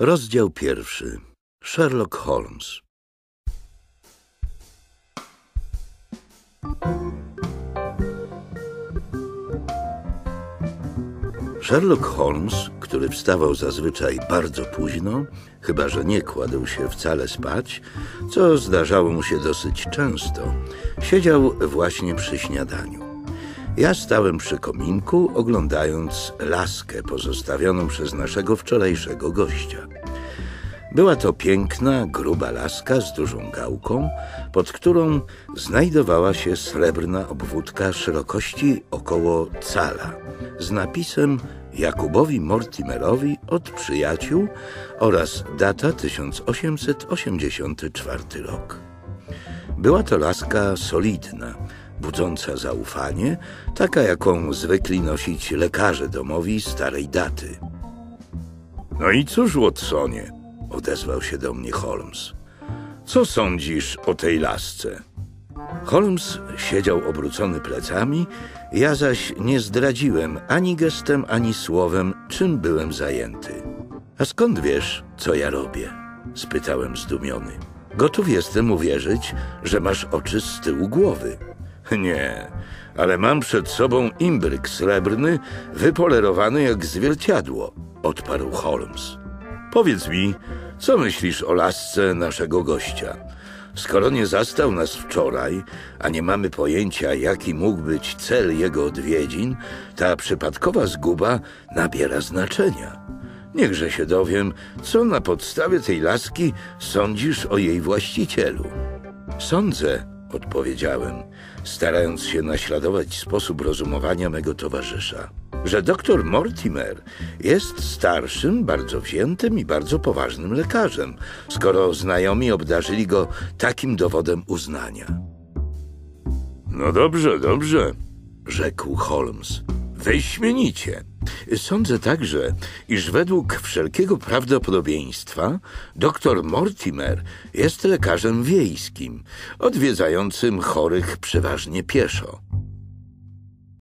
Rozdział pierwszy. Sherlock Holmes. Sherlock Holmes, który wstawał zazwyczaj bardzo późno, chyba że nie kładł się wcale spać, co zdarzało mu się dosyć często, siedział właśnie przy śniadaniu. Ja stałem przy kominku, oglądając laskę pozostawioną przez naszego wczorajszego gościa. Była to piękna, gruba laska z dużą gałką, pod którą znajdowała się srebrna obwódka szerokości około cala z napisem Jakubowi Mortimerowi od przyjaciół oraz data 1884 rok. Była to laska solidna, budząca zaufanie, taka jaką zwykli nosić lekarze domowi starej daty. No i cóż, Watsonie, odezwał się do mnie Holmes. Co sądzisz o tej lasce? Holmes siedział obrócony plecami, ja zaś nie zdradziłem ani gestem, ani słowem, czym byłem zajęty. A skąd wiesz, co ja robię? spytałem zdumiony. Gotów jestem uwierzyć, że masz oczy z tyłu głowy. Nie, ale mam przed sobą imbryk srebrny, wypolerowany jak zwierciadło, odparł Holmes. Powiedz mi, co myślisz o lasce naszego gościa? Skoro nie zastał nas wczoraj, a nie mamy pojęcia, jaki mógł być cel jego odwiedzin, ta przypadkowa zguba nabiera znaczenia. Niechże się dowiem, co na podstawie tej laski sądzisz o jej właścicielu. Sądzę, odpowiedziałem, starając się naśladować sposób rozumowania mego towarzysza, że doktor Mortimer jest starszym, bardzo wziętym i bardzo poważnym lekarzem, skoro znajomi obdarzyli go takim dowodem uznania. No dobrze, dobrze, rzekł Holmes. Wyśmienicie. Sądzę także, iż według wszelkiego prawdopodobieństwa doktor Mortimer jest lekarzem wiejskim, odwiedzającym chorych przeważnie pieszo.